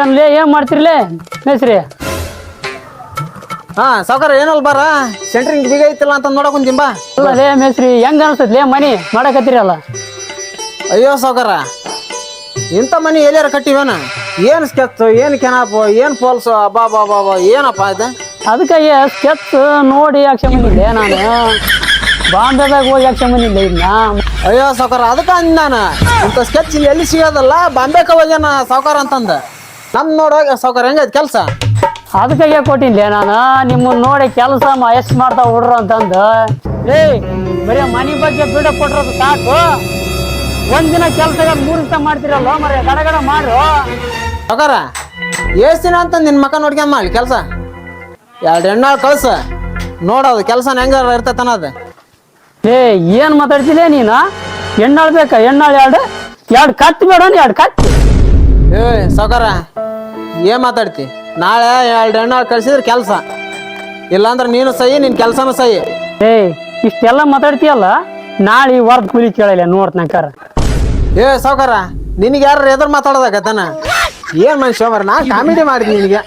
ಏನ್ಲೇ ಏನ್ ಮಾಡ್ತಿರ್ಲೇ ಮೇಸ್ರಿ ಹಾ ಸಾವುಕಾರ ಏನಲ್ ಬಾರ? ಸೆಂಟ್ರಿಂಗ್ ಬೀಗ ಐತಿಲ್ಲ ಅಂತ ನೋಡಕ್ ಇಲ್ಲ ಲೇ ಮೇಸ್ರಿ ಹೆಂಗ ಅನ್ಸ್ತೈತ್ಲೇ ಮನಿ? ಮಾಡಕತ್ತೀರಲ್ಲ? ಅಯ್ಯೋ ಸಾವ್ಕಾರ. ಇಂಥ ಮನಿ ಎಲ್ಲಿಯಾರ ಕಟ್ಟಿವೇನ? ಏನು ಸ್ಕೆಚ್ ಏನು ಕೆನಾಪು ಏನು ಫಾಲ್ಸ್ ಅಬ್ಬಾ ಬಾ ಬಾ ಬಾ ಏನಪ್ಪ ಇದು? ಅದಕ್ಕೆ ಸ್ಕೆಚ್ ನೋಡಿ ಯಾಕೆ ಬಂದಿದ್ದೆ ನಾನು. ಬಾಂಬೆದಾಗ ಹೋಗಿ ಯಾಕೆ ಬಂದಿದ್ದೆ ಇನ್ನ. ಅಯ್ಯೋ ಸಾವ್ಕಾರ ಅದಕ್ಕೆ ಅಂದ್ ನಾನು. ಇಂಥ ಸ್ಕೆಚ್ ಇಲ್ಲಿ ಎಲ್ಲಿ ಸಿಗೋದಲ್ಲ? ಬಾಂಬೆಕ ಹೋಗ್ಯಾನ ಸಾವ್ಕಾರ ಅಂತಂದ. ನಮ್ ನೋಡೋಕೆ ಸೌಕರ್ಯ ಹೆಂಗೈತೆ? ಕೆಲಸ? ಅದಕ್ಕೆ ಕೊಟ್ಟಿದ್ದೆ ನಾನು. ನಿಮ್ಮನ್ನ ನೋಡಿ ಕೆಲಸ ಎಷ್ಟು ಮಾಡ್ತಾ ಹುಡ್ರು ಅಂತಂದು. ಏಯ್ ಬರೀ ಮನಿ ಬಗ್ಗೆ ಬಿಡ ಕೊಟ್ರದು ಸಾಕು. ಒಂದಿನ ಕೆಲಸ ಮೂರು ದಿವಸ ಮಾಡ್ತಿರಲ್ಲ ಮರ ಗಡಗಡ ಮಾಡ್ರು ಸೌಕರ ಎಷ್ಟು ದಿನ ಅಂತ ನಿನ್ನ ಮಕ್ಕ ನೋಡ್ಕೊಂಡ್ ಮಾಡಿ ಕೆಲಸ? ಎರಡು ಹೆಣ್ಣಾಳು ಕಳ್ಸ. ನೋಡೋದು ಕೆಲಸ ಹೆಂಗಾರ ಇರ್ತೈತನ ಅದು ಏ ಏನು ಮಾತಾಡ್ತಿಲ್ಲ ನೀನು? ಎಣ್ಣಾಳ್ ಬೇಕಾ? ಎಣ್ಣಾಳ್ ಎರಡು ಎರಡು ಕತ್ ಬೇಡ ಎರಡು ಕತ್ ಏ ಸಾವ್ಕಾರ ಏನ್ ಮಾತಾಡ್ತಿ? ನಾಳೆ ಎರಡು ಹೆಣ್ಣು ಕಳ್ಸಿದ್ರೆ ಕೆಲಸ. ಇಲ್ಲಾಂದ್ರೆ ನೀನು ಸಹಿ ನಿನ್ನ ಕೆಲಸನೂ ಸಹಿ. ಏ ಇಷ್ಟೆಲ್ಲ ಮಾತಾಡ್ತೀಯಲ್ಲ? ನಾಳೆ ವರ್ದ ಕೂಲಿ ಕೇಳಲ್ಲ ನೋಡ್ತನಕಾರ ಏ ಸಾವ್ಕಾರ ನಿನಗೆ ಯಾರು ಎದುರು ಮಾತಾಡೋದಾಗತ್ತಾನ ಏನ್ ಮನುಷ್ಯ ಮರ ನಾ ಕಾಮಿಡಿ ಮಾಡಿದ್ನಿ ನಿನಗೆ.